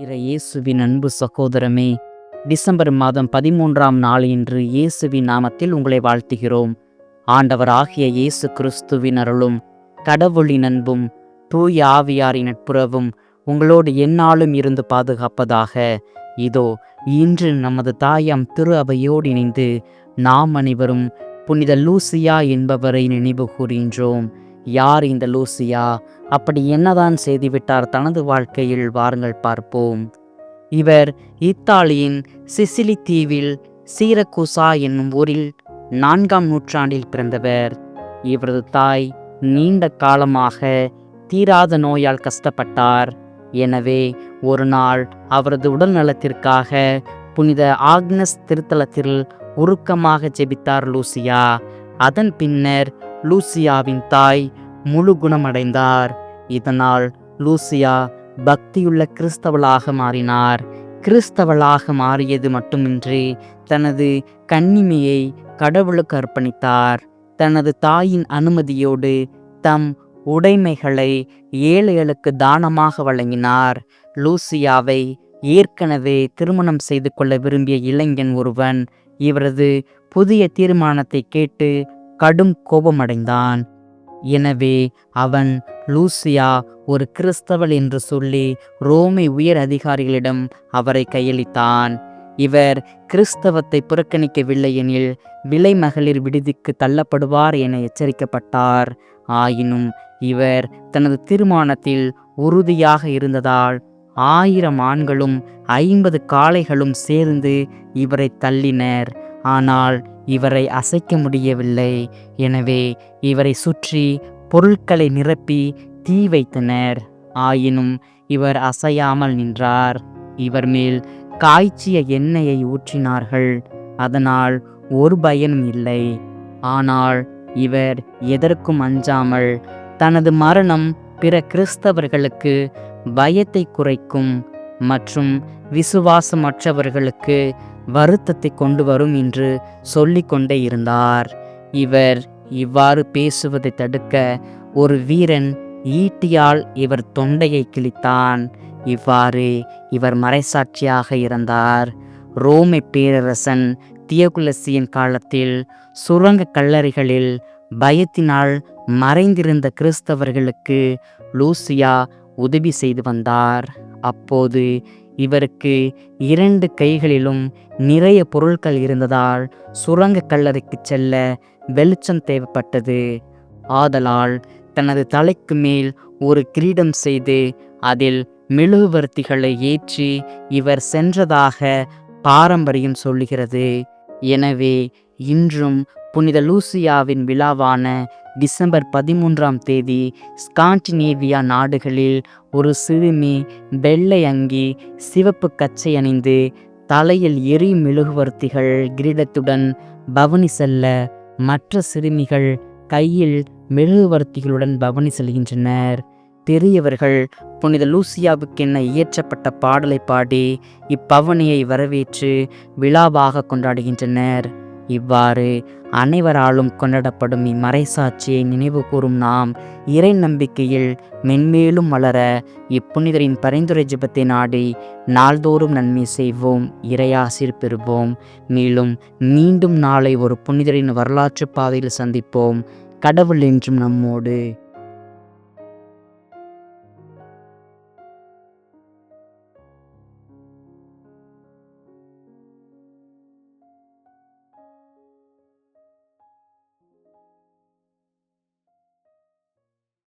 இறை இயேசுவின் அன்பு சகோதரமே. டிசம்பர் மாதம் பதிமூன்றாம் நாள் இன்று இயேசுவின் நாமத்தில் உங்களை வாழ்த்துகிறோம். ஆண்டவர் ஆகிய இயேசு கிறிஸ்துவின் அருளும் கடவுளின் அன்பும் தூய ஆவியாரின் நட்புறவும் உங்களோடு எந்நாளும் இருந்து பாதுகாப்பதாக. இதோ இன்று நமது தாயாம் திரு அவையோடு இணைந்து நாம் அனைவரும் புனித லூசியா என்பவரை நினைவு கூறுகின்றோம் யார் இந்த லூசியா? அப்படி என்னதான் செய்துவிட்டார் தனது வாழ்க்கையில்? வாருங்கள் பார்ப்போம். இவர் இத்தாலியின் சிசிலி தீவில் சீரக்கூசா என்னும் ஊரில் நான்காம் நூற்றாண்டில் பிறந்தவர். இவரது தாய் நீண்ட காலமாக தீராத நோயால் கஷ்டப்பட்டார். எனவே ஒரு நாள் அவரது உடல் நலத்திற்காக புனித ஆக்னஸ் திருத்தலத்தில் உருக்கமாக ஜெபித்தார் லூசியா. அதன் பின்னர் லூசியாவின் தாய் முழு குணமடைந்தார். இதனால் லூசியா பக்தியுள்ள கிறிஸ்தவளாக மாறினார். கிறிஸ்தவளாக மாறியது மட்டுமின்றி தனது கன்னிமையை கடவுளுக்கு அர்ப்பணித்தார். தனது தாயின் அனுமதியோடு தம் உடைமைகளை ஏழைகளுக்கு தானமாக வழங்கினார். லூசியாவை ஏற்கனவே திருமணம் செய்து கொள்ள விரும்பிய இளைஞன் ஒருவன் இவரது புதிய தீர்மானத்தை கேட்டு கடும் கோபமடைந்தான். எனவே அவன் லூசியா ஒரு கிறிஸ்தவள் என்று சொல்லி ரோமை உயர் அதிகாரிகளிடம் அவரை கையளித்தான். இவர் கிறிஸ்தவத்தை புறக்கணிக்கவில்லை எனில் விலை மகளிர் விடுதிக்கு தள்ளப்படுவார் என எச்சரிக்கப்பட்டார். ஆயினும் இவர் தனது தீர்மானத்தில் உறுதியாக இருந்ததால் ஆயிரம் ஆண்களும் ஐம்பது காளைகளும் சேர்ந்து இவரை தள்ளினர். ஆனால் இவரை அசைக்க முடியவில்லை. எனவே இவரை சுற்றி பொருட்களை நிரப்பி தீ வைத்தனர். ஆயினும் இவர் அசையாமல் நின்றார். இவர் மேல் காய்ச்சிய எண்ணெயை ஊற்றினார்கள். அதனால் ஒரு பயனும் இல்லை. ஆனால் இவர் எதற்கும் அஞ்சாமல் தனது மரணம் பிற கிறிஸ்தவர்களுக்கு பயத்தை குறைக்கும் மற்றும் விசுவாசமற்றவர்களுக்கு வருத்தத்தை கொண்டு வரும் என்று சொல்லிக்கொண்டே இருந்தார். இவர் இவ்வாறு பேசுவதை தடுக்க ஒரு வீரன் ஈட்டியால் இவர் தொண்டையை கிழித்தான். இவ்வாறு இவர் மறைசாட்சியாக இருந்தார். ரோமை பேரரசன் தியோகுலசியின் காலத்தில் சுரங்க கல்லறைகளில் பயத்தினால் மறைந்திருந்த கிறிஸ்தவர்களுக்கு லூசியா உதவி செய்து வந்தார். அப்போது இவருக்கு இரண்டு கைகளிலும் நிறைய பொருட்கள் இருந்ததால் சுரங்க கல்லறைக்கு செல்ல வெளிச்சம் தேவைப்பட்டது. ஆதலால் தனது தலைக்கு மேல் ஒரு கிரீடம் செய்து அதில் மெழுகுவர்த்திகளை ஏற்றி இவர் சென்றதாக பாரம்பரியம் சொல்லுகிறது. எனவே இன்றும் புனித லூசியாவின் விழாவான டிசம்பர் பதிமூன்றாம் தேதி ஸ்காண்டினேவியா நாடுகளில் ஒரு சிறுமி வெள்ளை அங்கி சிவப்பு கச்சை அணிந்து தலையில் எரி மெழுகுவர்த்திகள் கிரீடத்துடன் பவனி செல்ல மற்ற சிறுமிகள் கையில் மெழுகுவர்த்திகளுடன் பவனி செல்கின்றனர். பெரியவர்கள் புனித லூசியாவுக்கென இயற்றப்பட்ட பாடலை பாடி இப்பவனியை வரவேற்று விழாவாக கொண்டாடுகின்றனர். இவ்வாறு அனைவராலும் கொண்டாடப்படும் இம்மறைசாட்சியை நினைவு கூறும் நாம் இறை நம்பிக்கையில் மென்மேலும் வளர இப்புனிதரின் பரிந்துரை ஜபத்தை நாடி நாள்தோறும் நன்மை செய்வோம் இறையாசிர் பெறுவோம். மேலும் மீண்டும் நாளை ஒரு புனிதரின் வரலாற்று பாதையில் சந்திப்போம். கடவுள் என்றும் நம்மோடு.